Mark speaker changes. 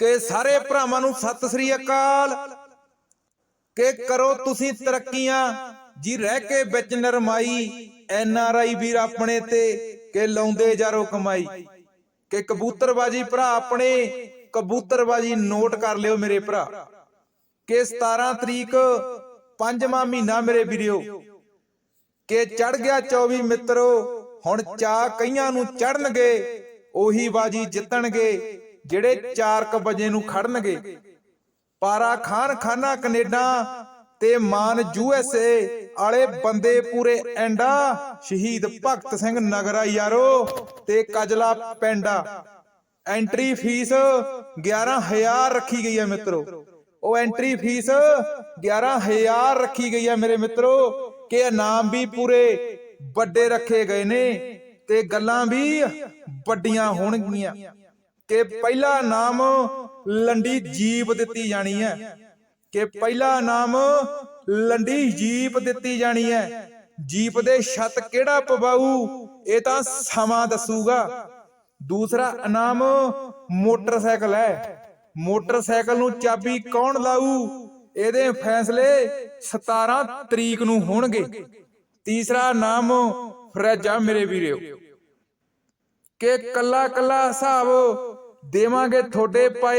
Speaker 1: ਕਿ ਸਾਰੇ ਭਰਾਵਾਂ ਨੂੰ ਸਤਿ ਸ੍ਰੀ ਅਕਾਲ। ਕਿ ਕਰੋ ਤੁਸੀਂ ਤਰੱਕੀਆਂ। ਜੀ, ਰਹਿ ਕੇ ਵਿੱਚ ਨਰਮਾਈ। ਐਨ ਆਰ ਆਈ ਵੀਰ ਆਪਣੇ ਤੇ ਕਿ ਲਾਉਂਦੇ ਜਾਰੋ ਕਮਾਈ। ਕਿ ਕਬੂਤਰਬਾਜੀ ਭਰਾ ਆਪਣੇ, ਕਬੂਤਰਬਾਜੀ ਨੋਟ ਕਰ ਲਿਓ ਮੇਰੇ ਭਰਾ। ਕਿ 17 ਤਰੀਕ ਪੰਜਵਾਂ ਮਹੀਨਾ ਮੇਰੇ ਵੀਰਿਓ। ਕਿ ਚੜ ਗਿਆ 24 ਮਿੱਤਰੋ, ਹੁਣ ਚਾ ਕਈਆਂ ਨੂੰ ਚੜਨਗੇ ਉਹੀ ਬਾਜੀ ਜਿੱਤਣਗੇ। ਜਿਹੜੇ 4 ਵਜੇ ਨੂੰ ਖੜਨਗੇ। ਪਾਰਾ ਖਾਨ ਖਾਨਾ ਕੈਨੇਡਾ ਤੇ ਮਾਨ ਯੂਐਸਏ ਵਾਲੇ ਬੰਦੇ ਪੂਰੇ ਐਂਡਾ। ਸ਼ਹੀਦ ਭਗਤ ਸਿੰਘ ਨਗਰਾ ਯਾਰੋ ਤੇ ਕਜਲਾ ਪੈਂਡਾ ਐਂਟਰੀ ਫੀਸ 11000 ਰੱਖੀ ਗਈ ਹੈ ਮਿੱਤਰੋ। ਉਹ ਐਂਟਰੀ ਫੀਸ 11000 ਰੱਖੀ ਗਈ ਹੈ ਮੇਰੇ ਮਿੱਤਰੋ। ਕਿ ਇਨਾਮ ਵੀ ਪੂਰੇ ਵੱਡੇ ਰੱਖੇ ਗਏ ਨੇ ਤੇ ਗੱਲਾਂ ਵੀ ਵੱਡੀਆਂ ਹੋਣਗੀਆਂ। ਕਿ ਪਹਿਲਾ ਨਾਮ ਲੰਡੀ ਜੀਪ ਦਿੱਤੀ ਜਾਣੀ ਹੈ। ਕਿ ਪਹਿਲਾ ਨਾਮ ਲੰਡੀ ਜੀਪ ਦਿੱਤੀ ਜਾਣੀ ਹੈ। ਜੀਪ ਦੇ ਛੱਤ ਕਿਹੜਾ ਪਵਾਊ, ਇਹ ਤਾਂ ਸਮਾਂ ਦੱਸੂਗਾ। ਦੂਸਰਾ ਇਨਾਮ ਮੋਟਰਸਾਈਕਲ ਹੈ। ਮੋਟਰਸਾਈਕਲ ਨੂੰ ਚਾਬੀ ਕੌਣ ਲਾਊ, ਇਹਦੇ ਫੈਸਲੇ 17 ਤਰੀਕ ਨੂੰ ਹੋਣਗੇ। ਤੀਸਰਾ ਨਾਮ ਫਰਿੱਜ ਮੇਰੇ ਵੀਰਿਓ ਕਿ ਕੱਲਾ ਕੱਲਾ ਹਿਸਾਬ ਦੇਵਾਂਗੇ ਤੁਹਾਡੇ ਪਾਏ